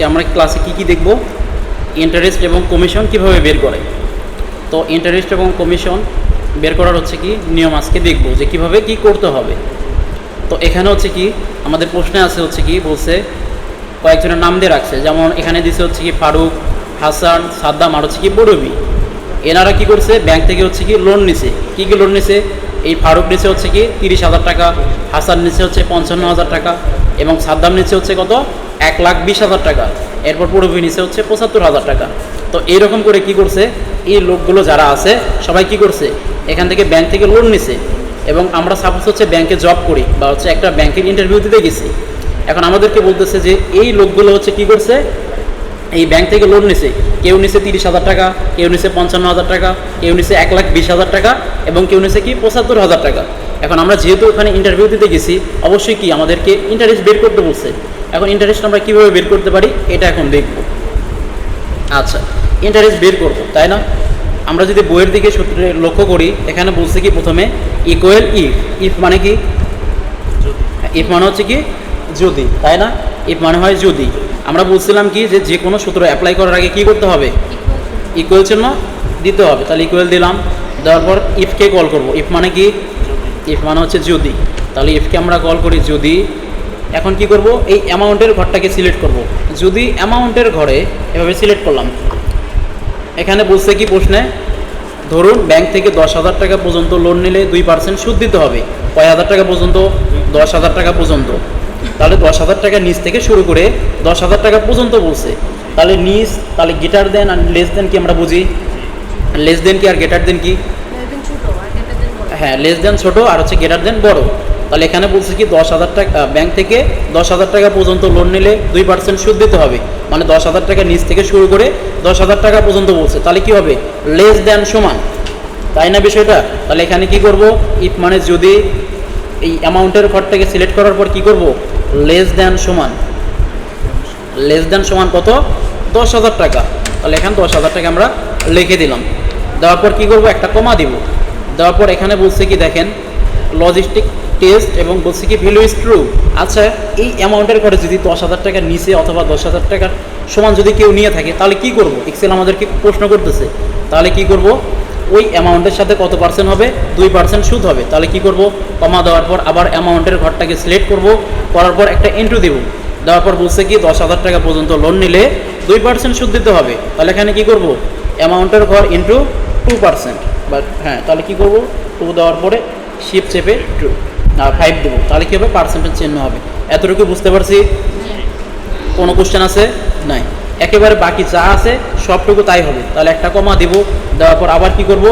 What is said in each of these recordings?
আজকে আমরা ক্লাসে কি কি দেখব? ইন্টারেস্ট এবং কমিশন কীভাবে বের করে? তো ইন্টারেস্ট এবং কমিশন বের করার হচ্ছে কি? নিয়ম আজকে দেখব যে কীভাবে কি করতে হবে। তো এখানে হচ্ছে কি? আমাদের প্রশ্নে আছে হচ্ছে কি? বলছে, কয়েকজনের নাম দিয়ে রাখছে। যেমন এখানে দিছে হচ্ছে কি ফারুক, হাসান, সাদ্দাম আর হচ্ছে কি বড়বি এনারা কি করছে? ব্যাংক থেকে হচ্ছে কি লোন নিছে। কি কি লোন নিছে? এই ফারুক নিচে হচ্ছে কি তিরিশ হাজার টাকা, হাসান নিচে হচ্ছে পঞ্চান্ন হাজার টাকা। এবং সাদ্দাম নিচে হচ্ছে কত? এক লাখ বিশ হাজার টাকা। এরপর পুরোপুরি নিচে হচ্ছে পঁচাত্তর হাজার টাকা। তো এইরকম করে কি করছে? এই লোকগুলো যারা আছে, সবাই কি করছে? এখান থেকে ব্যাংক থেকে লোন নিছে এবং আমরা সাপোজ হচ্ছে ব্যাংকে জব করি বা হচ্ছে একটা ব্যাংকের ইন্টারভিউ দিতে গেছি। এখন আমাদেরকে বলতেছে যে এই লোকগুলো হচ্ছে কি করছে? এই ব্যাংক থেকে লোন নিছে। কেউ নিছে তিরিশ হাজার টাকা কেউ নিছে পঞ্চান্ন হাজার টাকা কেউ নিছে এক লাখ বিশ হাজার টাকা এবং কেউ নিছে কি পঁচাত্তর হাজার টাকা। এখন আমরা যেহেতু ওখানে ইন্টারভিউ দিতে গেছি অবশ্যই কি আমাদেরকে ইন্টারেস্ট বের করতে বলছে। এখন ইন্টারেস্ট আমরা কীভাবে বের করতে পারি এটা এখন দেখব। আচ্ছা ইন্টারেস্ট বের করব তাই না? আমরা যদি বইয়ের দিকে সূত্রে লক্ষ্য করি এখানে বলছে কি প্রথমে ইকোয়েল ইফ ইফ মানে কি? ইফ মানে হচ্ছে কি? যদি তাই না? ইফ মানে হয় যদি। আমরা বলছিলাম কি যে যে কোনো সূত্র অ্যাপ্লাই করার আগে কি করতে হবে? ইকুয়াল চিহ্ন দিতে হবে। তাহলে ইকুয়াল দিলাম। দেওয়ার পর ইফকে কল করব। ইফ মানে কি? ইফ মানে হচ্ছে যদি। তাহলে ইফকে আমরা কল করি যদি। এখন কি করব? এই অ্যামাউন্টের ঘরটাকে সিলেক্ট করব। যদি অ্যামাউন্টের ঘরে এভাবে সিলেক্ট করলাম। এখানে বলছে কি প্রশ্নে? ধরুন ব্যাংক থেকে দশ হাজার টাকা পর্যন্ত লোন নিলে দুই পার্সেন্ট সুদ দিতে হবে। কয় হাজার টাকা পর্যন্ত? দশ হাজার টাকা পর্যন্ত। তাহলে দশ হাজার টাকা নিচ থেকে শুরু করে দশ হাজার টাকা পর্যন্ত বলছে। তাহলে নিচ তাহলে গেটার দেন আর লেস দেন কি আমরা বুঝি? লেস দেন কি আর গেটার দেন কি? হ্যাঁ লেস দেন ছোট আর হচ্ছে গেটার দেন বড়। তাহলে এখানে বলছে কি দশ হাজার টাকা ব্যাংক থেকে দশ হাজার টাকা পর্যন্ত লোন নিলে দুই পার্সেন্ট সুদ দিতে হবে। মানে দশ হাজার টাকা নিচ থেকে শুরু করে দশ হাজার টাকা পর্যন্ত বলছে। তাহলে কি হবে? লেস দেন সমান। তাই না বিষয়টা? তাহলে এখানে কি করব? ইফ মানে যদি এই অ্যামাউন্টের ঘরটাকে সিলেক্ট করার পর কি করব? লেস দেন সমান। লেস দেন সমান কত? দশ হাজার টাকা। তাহলে এখানে দশ হাজার টাকা আমরা লিখে দিলাম। দেওয়ার পর কী করব? একটা কমা দিব। দেওয়ার পর এখানে বলছে কি, দেখেন লজিস্টিক টেস্ট এবং বলছে কি ভ্যালু ইজ ট্রু আচ্ছা এই অ্যামাউন্টের ঘরে যদি দশ হাজার টাকার নিচে অথবা দশ হাজার টাকার সমান যদি কেউ নিয়ে থাকে, তাহলে কি করব? এক্সেল আমাদেরকে প্রশ্ন করতেছে। তাহলে কি করব? ওই অ্যামাউন্টের সাথে কত পার্সেন্ট হবে? দুই পার্সেন্ট সুদ হবে। তাহলে কি করব? কমা দেওয়ার পর আবার অ্যামাউন্টের ঘরটাকে সিলেক্ট করব। করার পর একটা এন্ট্রি দেব। দেওয়ার পর বলছে কি, দশ হাজার টাকা পর্যন্ত লোন নিলে দুই পার্সেন্ট সুদ দিতে হবে। তাহলে এখানে কি করব? অ্যামাউন্টের ঘর ইন্টু টু পার্সেন্ট বা হ্যাঁ তাহলে কি করব? টু দেওয়ার পরে শিপ চেপে টু আর ফাইভ দেবো। তাহলে কী হবে? পার্সেন্টেজ চিহ্ন হবে। এতটুকু বুঝতে পারছি? কোনো কোশ্চেন আছে? নাই। একেবারে বাকি যা আছে, সবটুকু তাই হবে। তাহলে একটা কমা দিব, দেওয়ার পর আবার কি করব?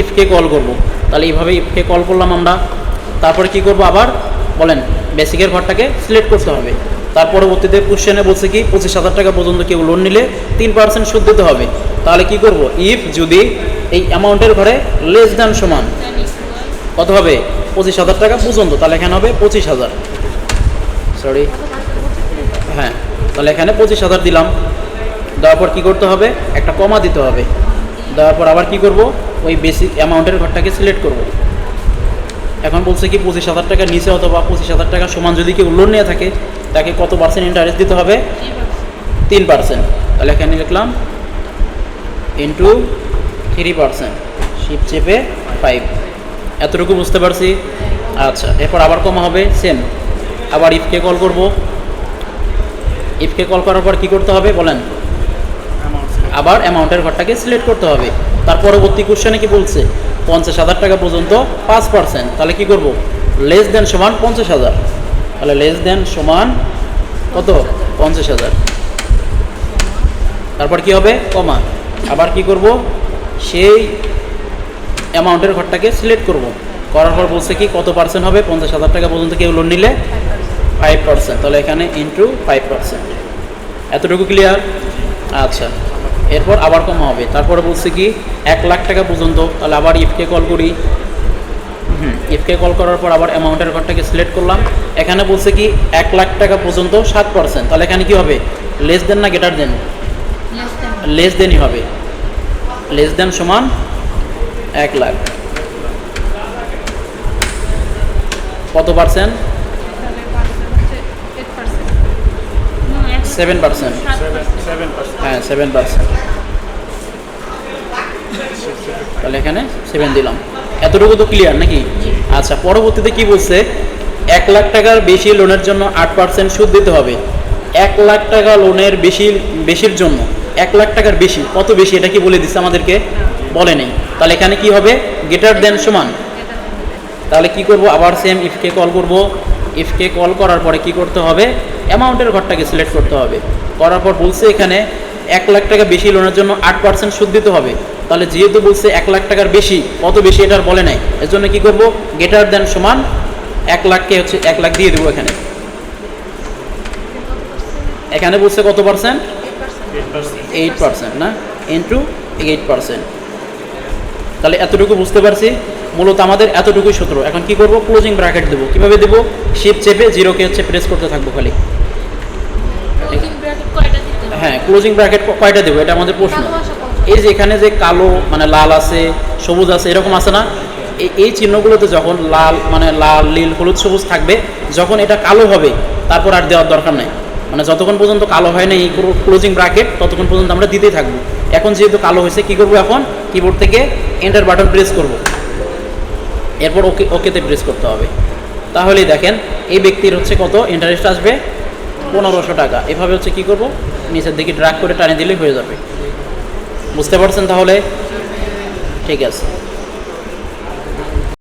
ইফকে কল করব। তাহলে এইভাবে ইফকে কল করলাম আমরা। তারপরে কি করব আবার? বলেন বেসিকের ঘরটাকে সিলেক্ট করতে হবে। তার পরবর্তীতে কোশ্চেনে বলছে কি, পঁচিশ হাজার টাকা পর্যন্ত কেউ লোন নিলে তিন পার্সেন্ট সুদ দিতে হবে। তাহলে কি করব? ইফ যদি এই অ্যামাউন্টের ঘরে লেস দ্যান সমান, কত হবে? পঁচিশ হাজার টাকা পর্যন্ত। তাহলে এখানে হবে পঁচিশ হাজার। সরি হ্যাঁ তাহলে এখানে পঁচিশ হাজার দিলাম। দেওয়ার পর কী করতে হবে? একটা কমা দিতে হবে। দেওয়ার পর আবার কি করব? ওই বেসিক অ্যামাউন্টের ঘরটাকে সিলেক্ট করব। এখন বলছে কি পঁচিশ হাজার টাকার নিচে অথবা পঁচিশ হাজার টাকা সমান যদি কেউ লোন নিয়ে থাকে, তাকে কত পার্সেন্ট ইন্টারেস্ট দিতে হবে? তিন পার্সেন্ট তাহলে এখানে লিখলাম ইন্টু থ্রি পার্সেন্ট শিপ চেপে ফাইভ এতটুকু বুঝতে পারছি? আচ্ছা এরপর আবার কমা হবে সেম আবার ইফকে কল করব? ইফকে কল করার পর কী করতে হবে? বলেন। আবার অ্যামাউন্টের ঘরটাকে সিলেক্ট করতে হবে। তার পরবর্তী কোশ্চেনে কি বলছে? পঞ্চাশ হাজার টাকা পর্যন্ত পাঁচ পার্সেন্ট তাহলে কি করব? লেস দেন সমান পঞ্চাশ হাজার। তাহলে লেস দেন সমান কত? পঞ্চাশ হাজার। তারপর কি হবে? কমা। আবার কি করব? সেই অ্যামাউন্টের ঘরটাকে সিলেক্ট করব। করার পর বলছে কি, কত পার্সেন্ট হবে? পঞ্চাশ হাজার টাকা পর্যন্ত কেউ লোন নিলে ফাইভ পার্সেন্ট তাহলে এখানে ইন্টু ফাইভ পার্সেন্ট এতটুকু ক্লিয়ার আচ্ছা। এরপর আবার কমা হবে। তারপরে বলছে কি, এক লাখ টাকা পর্যন্ত, তাহলে আবার ইফকে কল করি। হুম ইফকে কল করার পর আবার অ্যামাউন্টের ঘরটাকে সিলেক্ট করলাম। এখানে বলছে কি, এক লাখ টাকা পর্যন্ত সাত পার্সেন্ট তাহলে এখানে কি হবে? লেস দেন না গেটার দেন লেস দেন লেস দেনই হবে। লেস দেন সমান এক লাখ। কত পার্সেন্ট সেভেন পার্সেন্ট হ্যাঁ সেভেন পার্সেন্ট তাহলে এখানে সেভেন দিলাম। এতটুকু তো ক্লিয়ার নাকি? আচ্ছা পরবর্তীতে কি বলছে? এক লাখ টাকার বেশি লোনের জন্য আট পার্সেন্ট সুদ দিতে হবে। এক লাখ টাকা লোনের বেশি, বেশির জন্য। এক লাখ টাকার বেশি, কত বেশি? এটা কি বলে দিচ্ছে আমাদেরকে? বলে নেই। তাহলে এখানে কি হবে? গেটার দেন সমান। তাহলে কি করব? আবার সেম ইফকে কল করব। ইফকে কল করার পরে কি করতে হবে? অ্যামাউন্টের ঘরটাকে সিলেক্ট করতে হবে। করার পর বলছে এখানে এক লাখ টাকা বেশি লোনের জন্য আট পার্সেন্ট সুদ দিতে হবে। তাহলে যেহেতু বলছে এক লাখ টাকার বেশি কত বেশি এটার বলে নাই। এর জন্য কি করব? গেটার দেন সমান এক লাখকে হচ্ছে এক লাখ দিয়ে দেবো এখানে। এখানে বলছে কত পার্সেন্ট এইট পার্সেন্ট না? ইন্টু এইট পার্সেন্ট তাহলে এতটুকু বুঝতে পারছি? মূলত আমাদের এতটুকুই সূত্র। এখন কি করব? ক্লোজিং ব্র্যাকেট দেবো। কীভাবে দেবো? শিপ চেপে জিরোকে হচ্ছে প্রেস করতে থাকব খালি? হ্যাঁ ক্লোজিং ব্র্যাকেট কয়টা দেবো? এটা আমাদের প্রশ্ন? এই যে এখানে যে কালো মানে লাল আছে সবুজ আছে এরকম আছে না? এই এই চিহ্নগুলোতে যখন লাল মানে লাল নীল হলুদ সবুজ থাকবে যখন এটা কালো হবে তারপর আর দেওয়ার দরকার নাই। মানে যতক্ষণ পর্যন্ত কালো হয় না এই ক্লোজিং ব্র্যাকেট ততক্ষণ পর্যন্ত আমরা দিতেই থাকব। এখন যেহেতু কালো হয়েছে কি করব এখন? কিবোর্ড থেকে এন্টার বাটন প্রেস করব। এরপর ওকে, ওকেতে প্রেস করতে হবে। তাহলেই দেখেন, এই ব্যক্তির হচ্ছে কত? ইন্টারেস্ট আসবে পনেরোশো টাকা। এভাবে হচ্ছে কি করব? নিচের দিকে ড্রাক করে টানে দিলেই হয়ে যাবে। বুঝতে পারছেন তাহলে? ঠিক আছে।